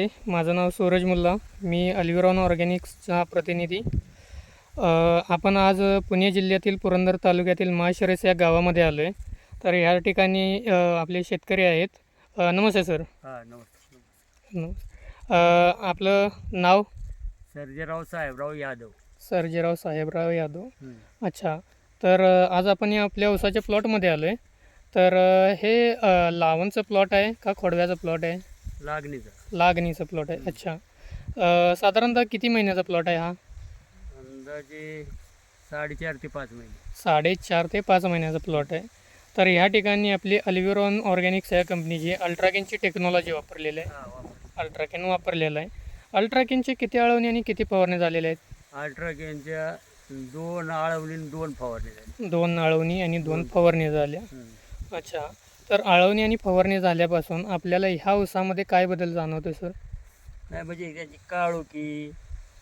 नमस्ते माझं नाव सूरज मुल्ला. मी अल्विरॉन ऑर्गॅनिक्सचा प्रतिनिधी. आपण आज पुणे जिल्ह्यातील पुरंदर तालुक्यातील माळशिरस या गावामध्ये आलो आहे तर ह्या ठिकाणी आपले शेतकरी आहेत. नमस्ते सर. हा आपलं नाव? सर्जेराव साहेबराव यादव. सर्जेराव साहेबराव यादव. अच्छा. तर आज आपण या आपल्या उसाच्या प्लॉटमध्ये आलो आहे तर हे लावणचं प्लॉट आहे का खोडव्याचं प्लॉट आहे? लागणीचा. लागणीचं प्लॉट आहे. अच्छा. अ, साधारणतः किती महिन्याचा प्लॉट आहे हा? अंदाजे साडेचार ते पाच महिने. साडेचार ते पाच महिन्याचा प्लॉट आहे. तर ह्या ठिकाणी आपली अल्विरॉन ऑर्गॅनिक्स या कंपनीची अल्ट्राकिनची टेक्नॉलॉजी वापरलेली आहे. हा वापर अल्ट्राकिन वापरलेलं आहे. अल्ट्राकिनचे किती अळवणी आणि किती फवारणी झालेले आहेत? अल्ट्राकेनच्या दोन आळवणी आणि दोन फवारणी झाली. दोन अळवणी आणि दोन फवारणी झाल्या. अच्छा. तर अळवणी आणि फवारणी झाल्यापासून आपल्याला ह्या ऊसामध्ये काय बदल जाणवतो सर? नाही म्हणजे त्याची काळोखी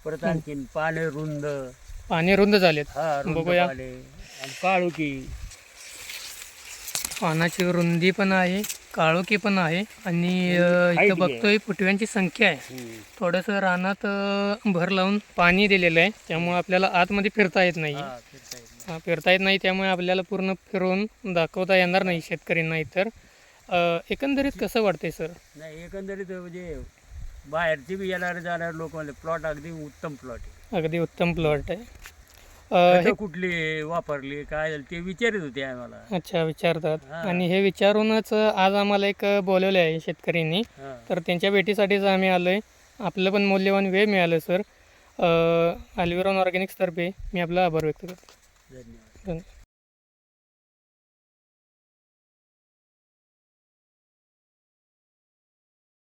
परत आणखीन पाने रुंद. पाणी रुंद झालेत. हा रुंद बघूया. पाने. आणि काळोखी पानाची रुंदी पण आहे काळोखी पण आहे. आणि अ, इथं बघतोय फुटव्यांची संख्या आहे. थोडंसं रानात अ, भर लावून पाणी दिलेलं आहे. त्यामुळे आपल्याला आतमध्ये फिरता येत नाही. हा फिरता हा, फिरता येत नाही त्यामुळे आपल्याला पूर्ण फिरवून दाखवता येणार नाही शेतकऱ्यांना इतर. एकंदरीत कसं वाटतंय सर? नाही एकंदरीत म्हणजे बाहेरचे बी येणारे जाणारे लोक म्हणजे प्लॉट अगदी उत्तम प्लॉट आहे. अगदी उत्तम प्लॉट आहे. हे कुठली वापरली काय झालं ते विचारत होते आम्हाला. अच्छा विचारतात. आणि हे विचारूनच आज आम्हाला एक बोलवले आहे शेतकऱ्यांनी. तर त्यांच्या भेटीसाठीच आम्ही आलो आहे आपलं पण मौल्यवान वेळ मिळालं सर. अल्विरॉन ऑर्गॅनिक्सतर्फे मी आपला आभार व्यक्त करतो. 嗯。